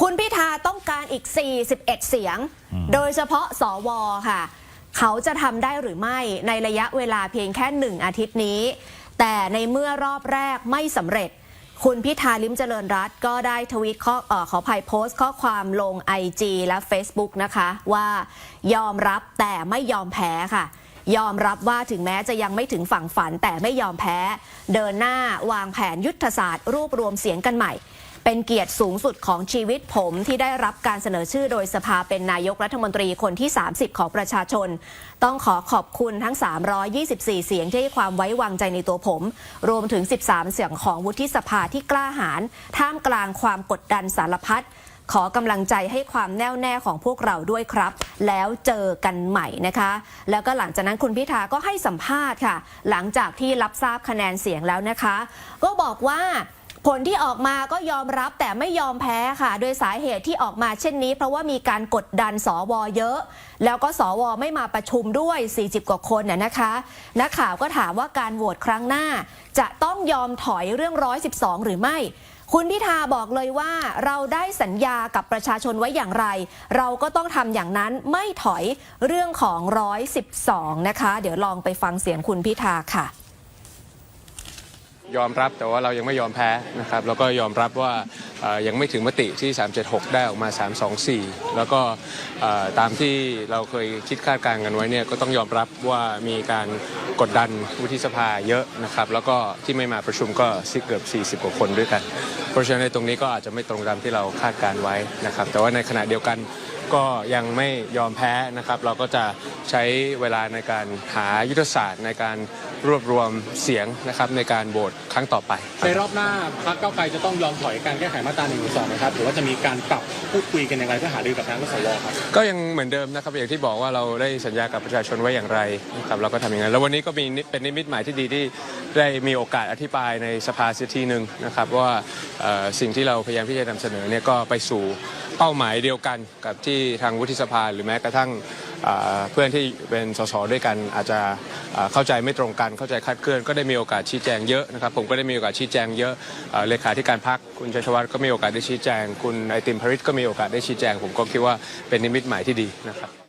คุณพิธาต้องการอีก 41 เสียง โดยเฉพาะสวค่ะ เขาจะทำได้หรือไม่ในระยะเวลาเพียงแค่หนึ่งอาทิตย์นี้ แต่ในเมื่อรอบแรกไม่สำเร็จ คุณพิธาลิมเจริญรัตน์ก็ได้ทวีตข้อเออขออภัยโพสต์ข้อความลง IG และ Facebook นะคะ ว่ายอมรับแต่ไม่ยอมแพ้ค่ะยอมรับว่าถึงแม้จะยังไม่ถึงฝั่งฝันแต่ไม่ยอมแพ้ เดินหน้าวางแผนยุทธศาสตร์ รวบรวมเสียงกันใหม่ เป็นเกียรติสูงสุดของชีวิตผมที่ได้รับการเสนอชื่อโดยสภาเป็นนายกรัฐมนตรีคนที่ 30 ของประชาชน ต้องขอขอบคุณทั้ง 324 เสียงที่ให้ความไว้วางใจในตัวผม รวมถึง 13 เสียงของวุฒิสภาที่กล้าหาญท่ามกลางความกดดันสารพัดขอกำลังใจให้ความแน่วแน่ของพวกเราด้วยครับ แล้วเจอกันใหม่นะคะ แล้วก็หลังจากนั้นคุณพิธาก็ให้สัมภาษณ์ค่ะ หลังจากที่รับทราบคะแนนเสียงแล้วนะคะ ก็บอกว่า ผลที่ออกมาก็ยอมรับแต่ไม่ยอมแพ้ค่ะ โดยสาเหตุที่ออกมาเช่นนี้ เพราะว่ามีการกดดันสวเยอะ แล้วก็สวไม่มาประชุมด้วย 40 กว่าคนน่ะนะคะ นักข่าวก็ถามว่าการโหวตครั้งหน้า จะต้องยอมถอยเรื่อง 112 หรือไม่คุณพิธาบอกเลยว่าเราได้สัญญากับประชาชนไว้อย่างไร เราก็ต้องทำอย่างนั้นไม่ถอยเรื่องของ 112 นะคะ เดี๋ยวลองไปฟังเสียงคุณพิธาค่ะ ยอมรับแต่ว่าเรายังไม่ยอมแพ้นะครับแล้วก็ยอมรับว่ายังไม่ถึงมติที่ 376 ได้ออกมา 324 แล้วก็ตามที่เราเคยคิดคาดการณ์กันไว้เนี่ยก็ต้องยอมรับว่ามีการกดดันวุฒิสภาเยอะนะครับแล้วก็ที่ไม่มาประชุมก็สิเกือบ 40 กว่าคนด้วยกัน เพราะฉะนั้นในตรงนี้ก็อาจจะไม่ตรงตามที่เราคาดการณ์ไว้นะครับแต่ว่าในขณะเดียวกัน ก็ยังไม่ยอมแพ้นะครับ เราก็จะใช้เวลาในการหายุทธศาสตร์ในการรวบรวมเสียงนะครับในการโหวตครั้งต่อไป ในรอบหน้าพรรคเก้าวไกลจะต้องยอมถอยการแก้ไขมาตรา1นึนะครับหรือว่าจะมีการปรับพูดคุยกันอย่างไรเพื่อหารือกับทางสวครับก็ยังเหมือนเดิมนะครับอย่างที่บอกว่าเราได้สัญญากับประชาชนไว้อย่างไรนะครับเราก็ทำอย่างนั้นแล้ววันนี้ก็มีนิเป็นนิมิตหมายที่ดีที่ได้มีโอกาสอธิบายในสภาเสียทีหนึ่งนะครับว่าเอ่อสิ่งที่เราพยายามที่จะนำเสนอเนี่ยก็ไปสู่ เป้าหมายเดียวกันกับที่ทางวุฒิสภาหรือแม้กระทั่งเพื่อนที่เป็นสสด้วยกันอาจจะเข้าใจไม่ตรงกันเข้าใจคลาดเคลื่อนก็ได้มีโอกาสชี้แจงเยอะนะครับผมก็ได้มีโอกาสชี้แจงเยอะเลขาธิการพรรคคุณชัยชวัฒน์ก็มีโอกาสได้ชี้แจง คุณไอติมพริตก็มีโอกาสได้ชี้แจง ผมก็คิดว่าเป็นนิมิตหมายที่ดีนะครับ